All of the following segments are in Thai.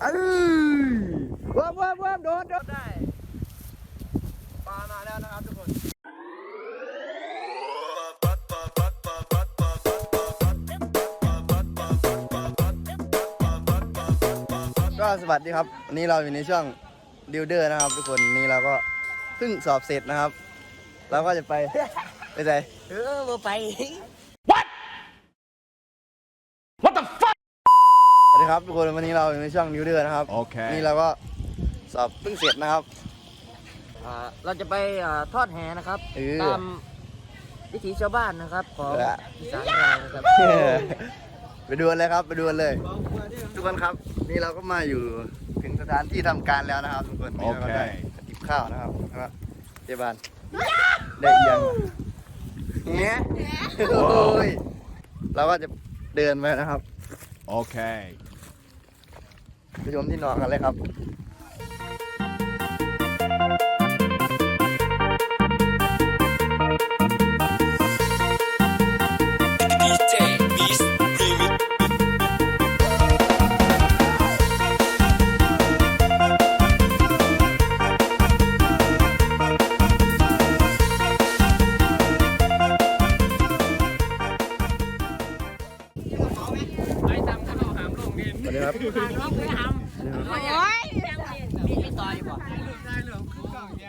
เอ้ยว้าวว้าวว้าวโดดโดดได้ปลามาแล้วนะครับทุกคน ก็สวัสดีครับวันนี้เราอยู่ในช่วงดิวเดอร์นะครับ ทุกคนวันนี้เราก็เพิ่งสอบเสร็จนะครับ เราก็จะไป ไปไหน เออมาไป สวัสดี ครับทุกคนวันนี้เราอยู่ในช่วงดิวเดอร์นะครับโอเค นี่เราก็สอบเพิ่งเสร็จนะครับ อ่าเราจะไปอ่าทอดแหนะครับเออ ตามวิถีชาวบ้านนะครับ ของเอออีสานเรานะครับไปดูกันเลยครับไปดูกันเลย ทุกคนครับ นี่เราก็มาอยู่ถึงสถานที่ทำการแล้วนะครับ ทุกคนนี่เราก็ได้โอเคจิบข้าวนะครับแล้วก็เจบานได้เอียังเนี้ยโอ้ยเราก็จะเดินไปนะครับ Okay. ไปชมที่นอนกันเลยครับ นสวัสดีครับลงไปหามโอ้ยมีมีต่อยบ่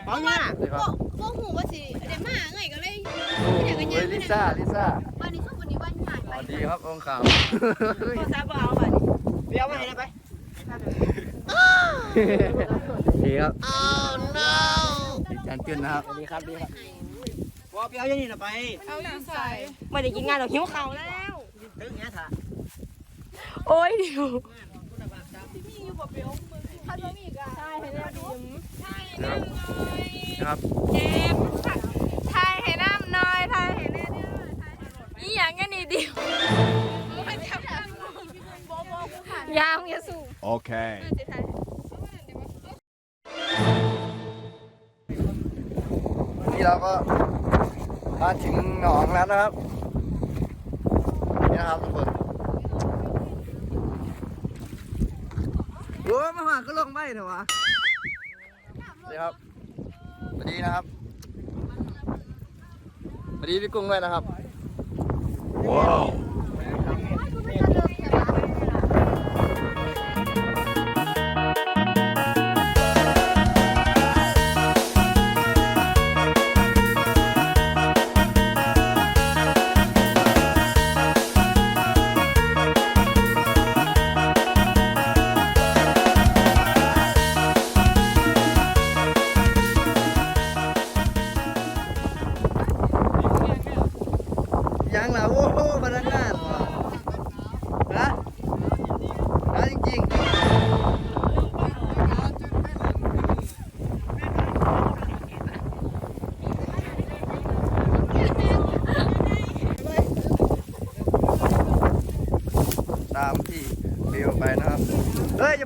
ปังอะสวัสดีครับพวกหูว่าสิเดี๋ยวมาหาไงก็เลยโอ้ยลิซ่าลิซ่าวันนี้ช่วงวันนี้วันใหญ่สวัสดีครับองค์ขาวโทรศัพท์เอาไปเดี๋ยวมาให้ได้ไปดีครับจานเตือนนะครับดีครับดีครับว่าเปียวยังนี่นะไป เอาอยู่ใส่ไม่ได้กินงานหรอกหิวข้าวแล้วตึ้งเงี้ยถ่ะ โอ้ยเดี๋ยวนะครับเจมทายให้น้ำน้อยทายให้แน่เนี่ยนี่อย่างกันนี่ดิวยาวอย่าสูง Okay. นี่เราก็มาถึงหนองแล้วนะครับนี่นะครับทุกคน โอ้ยมาหาก็ลงไม่เถอะวะนี่ครับสวัสดีนะครับสวัสดีพี่กุ้งด้วยนะครับ Wow. ยัง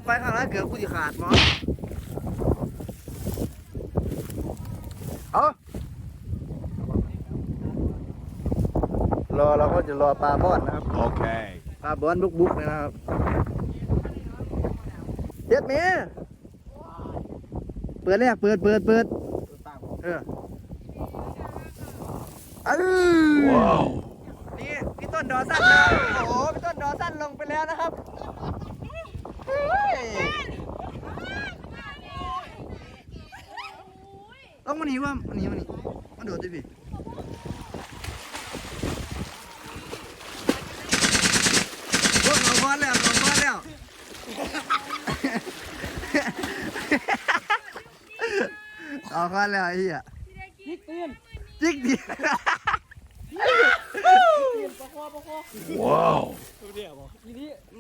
ไปข้างหน้าเกือบกูจะขาดมั้งเอารอเราก็จะรอปลาบอนนะครับ Okay. ปลาบอนบุกบุกๆเลยนะครับเจ็ดเมียเปิดเลยเปิดเปิดเปิดเออเอ้ย Wow. นี่พี่ต้นดอสั้นนะครับโอ้โหพี่ต้นดอสั้นลงไปแล้วนะครับเฮ้ย ต้องมาหนีว่ามาหนีมาหนีมาโดดดิพี่โอ้ยเอาบอลแล้วเอาบอลแล้วเอาบอลแล้วไอ้เหี้ยจิกเตียนจิกเตียน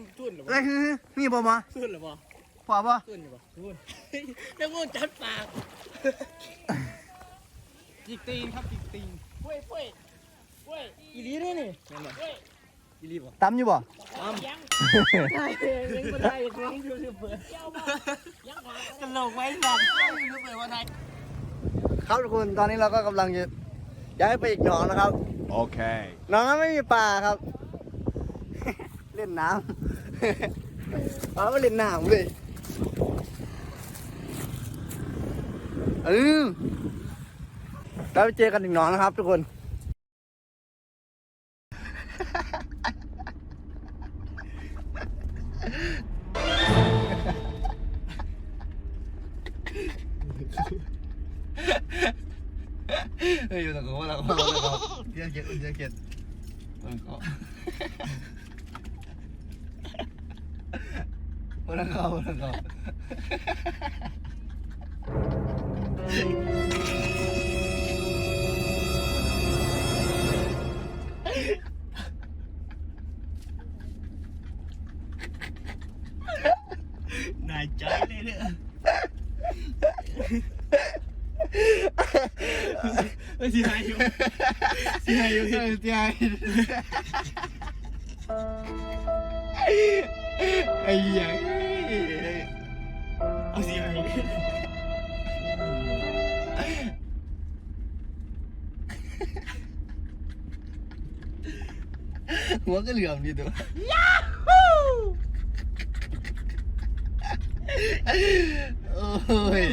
Wow. อะไรคือมีบ่มาขึ้นหรือเปล่าพอบ่ขึ้นหรือเปล่าขึ้นแล้วงูจัดปากจิกตีนครับจิกตีนเว้ยเว้ยเว้ยอีลีด้วยนี่เว้ยอีลีบ่ตำอยู่บ่อ้ำได้เพลงยังไม่ได้ร้องยูทูบเบอร์ตลกไว้สัตว์ยูทูบเบอร์วันไหนครับทุกคนตอนนี้เราก็กำลังจะย้ายไปอีกหนองนะครับ Okay. หนองนั้นไม่มีปลาครับ เล่นน้ำ ปลาไม่เล่นน้ำเลยเออแล้วไปเจอกันอีกหนองนะครับทุกคน เฮ้ยอยู่ตรงนู้นแล้วก็แล้วก็เยอะเก็ดเยอะเก็ดมันมันก็ Walang ka, walang không Nà trái lên nữa. Si Hayo Si Hayo Si Hayo Ay, ay หัวก็เหลื่อมดีตัวโอ้ย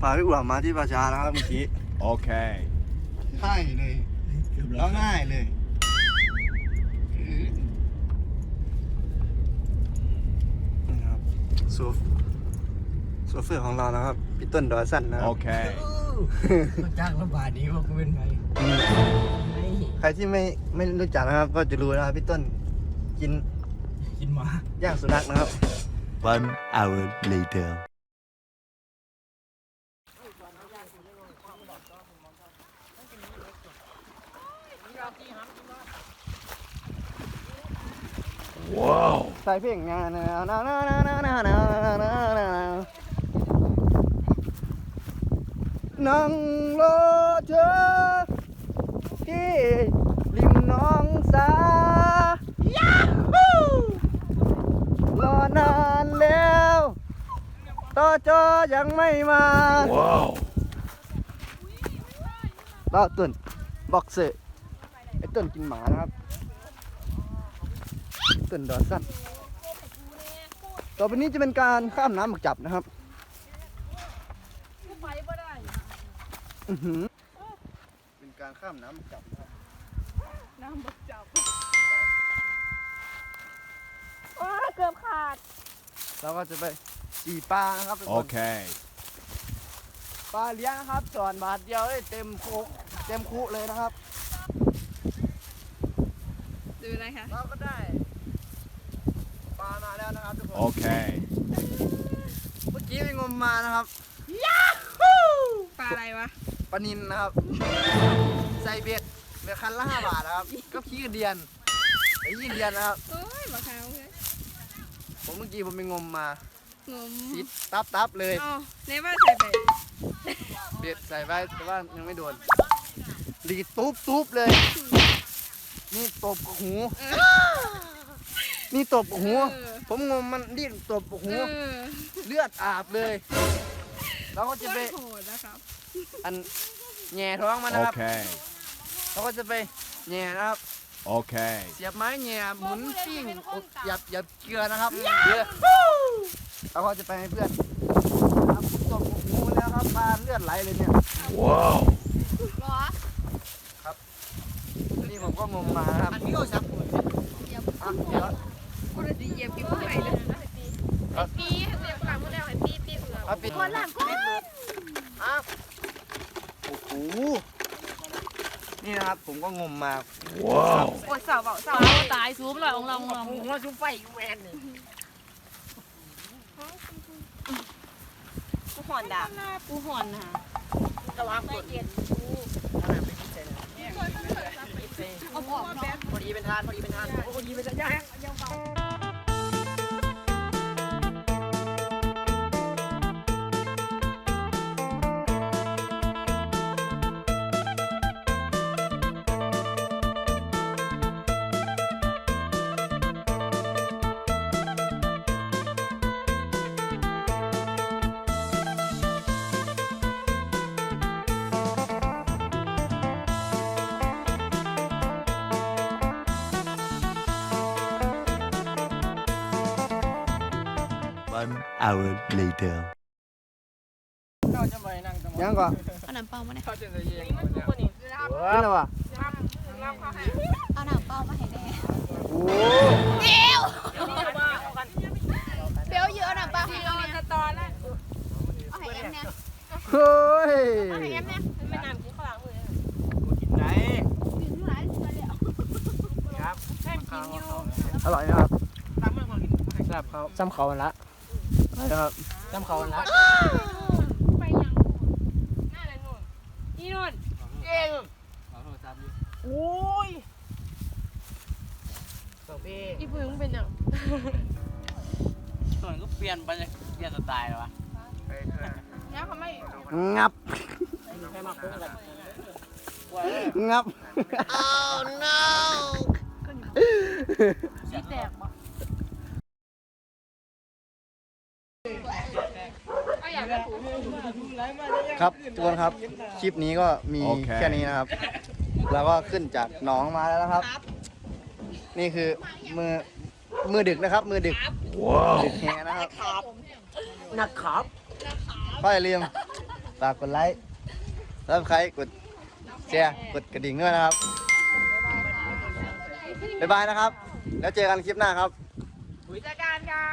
พาพี่อ้วนมาที่ประชานะครับเมื่อกี้ Okay. ง่ายเลยเกือบแล้แล้ววง่ายเลยนี่ครับโซฟโซเฟอร์ของเรานะครับพี่ต้นดอสันนะครับ Okay. มันจ้างระบาดนี้ว่ากูเป็นไงไม่ใครที่ไม่ไม่รู้จักนะครับ ก็จะรู้นะครับพี่ต้นกินกินหมาย่างสุนัขนะครับ One hour later. ใส่เพลงงานนะนะนะนะนะนะนะนะนะ นะนั่งรอเธอ ที่ริมหน้องสา ยาฮูรอนานแล้วต่อจอยังไม่มา Wow. รอตุนบ็อกเซอร์ไอ้ตุนกินหมานะครับตุนดอสั้นต่อไปนี้จะเป็นการข้ามน้ำหมึกจับนะครับ ไปบ่ได้ อื้อหือ เป็นการข้ามน้ำหมึกจับนะครับน้ำบกจับว้าเกือบขาด เราก็จะไปจีปลานะครับทุกคน Okay. ปลาเลี้ยงนะครับสอนบาทเดียวได้เต็มคุเต็มคุเลยนะครับ ดูอะไรคะเราก็ได้ปลามาแล้วนะครับทุกคน Okay. เมื่อกี้ไปงมมานะครับ ปลาอะไรวะ ปลานินนะครับ ใส่เบ็ดเบ็ดคันละห้าบาทนะครับ ก็ขี้กระเดียนไอ้ยี่กระเดียนนะครับ โอ้ยบักขาวเลยผมเมื่อกี้ผมไปงมมางมซิดตับตับเลย อ๋อในว่าใส่ไปเบ็ดใส่ไว้แต่ว่ายังไม่โดนดีดตุ๊บตุ๊บเลย นี่ตบกับหูนี่ตบกับหู ผมงมมันดิ้นตบกับเอหูอเลือดอาบเลย เราก็จะไปโคตรโหดนะครับ อันแหง่ท้องมันนะครับ Okay. เราก็จะไปแหง่นะครับ Okay. เสียบไม้แหง่หมุนปิ้งอบหยับหยับเกลือนะครับเกลือเราก็จะไปให้เพื่อนครับตบกับหูแล้วครับปลาเลือดไหลเลยเนี่ย Wow. หรอ นี่ผมก็งมมานะครับ มันมีโอซับกู อะเดี๋ยว กูจะเหยียบกินพวกไหนเลยปีเรียกหลังมาแล้วไอ้ปีปีเอือ เอาปิด คนหลังคน อะโอ้โห นี่นะครับ ผม ก็งมมา Wow. โอ้ยเสาเบาเสาตายซูมเลยองลองลองหัวชุบไฟแวนนี่กูหอนดาบกูหอนนะจะวางกดเอาออกเนาะพอดีเป็นทานพอดีเป็นทานพอดีเป็นทานย่าง One hour later. ยังก่อนเอาน้ำเปล่ามาเนี่ยขึ้นแล้ววะเอาน้ำเปล่ามาให้แน่โอ้เดี๋ยวเดี๋ยวเยอะน้ำเปล่าให้เราเนี่ยตอนแล้วเอาให้แอมเนี่ยเฮ้ยเอาให้แอมเนี่ยเป็นน้ำกินข้าวหลังมือไหนกินอยู่หลายเดือนแล้วครับแม่กินอยู่อร่อยนะครับตามเมื่อของกินแซ่บเขาซ้ำเขาละ นะครับซ้ำเขาละไปยังน่าเลยนุ่นนี่นุ่นเก่งโอ้ยสองพี่อีพึ่งเป็นยังส่วนก็เปลี่ยนไปเลยเปลี่ยนสไตล์เลยวะเนี่ยเขาไม่งับแค่มาคุ้มกันงับสีแครับทุกคนครับคลิปนี้ก็มีโอเค แค่นี้นะครับ แล้วก็ขึ้นจากหนองมาแล้วนะครับ นี่คือมือมือดึกนะครับ มือดึก Wow. ดึกแฮนะครับนักขับ ก็อย่าลืมฝากกดไลค์แล้วใครกดแชร์กดกระดิ่งด้วยนะครับบ๊ายบายนะครับ แล้วเจอกันคลิปหน้าครับ จัดการค่ะ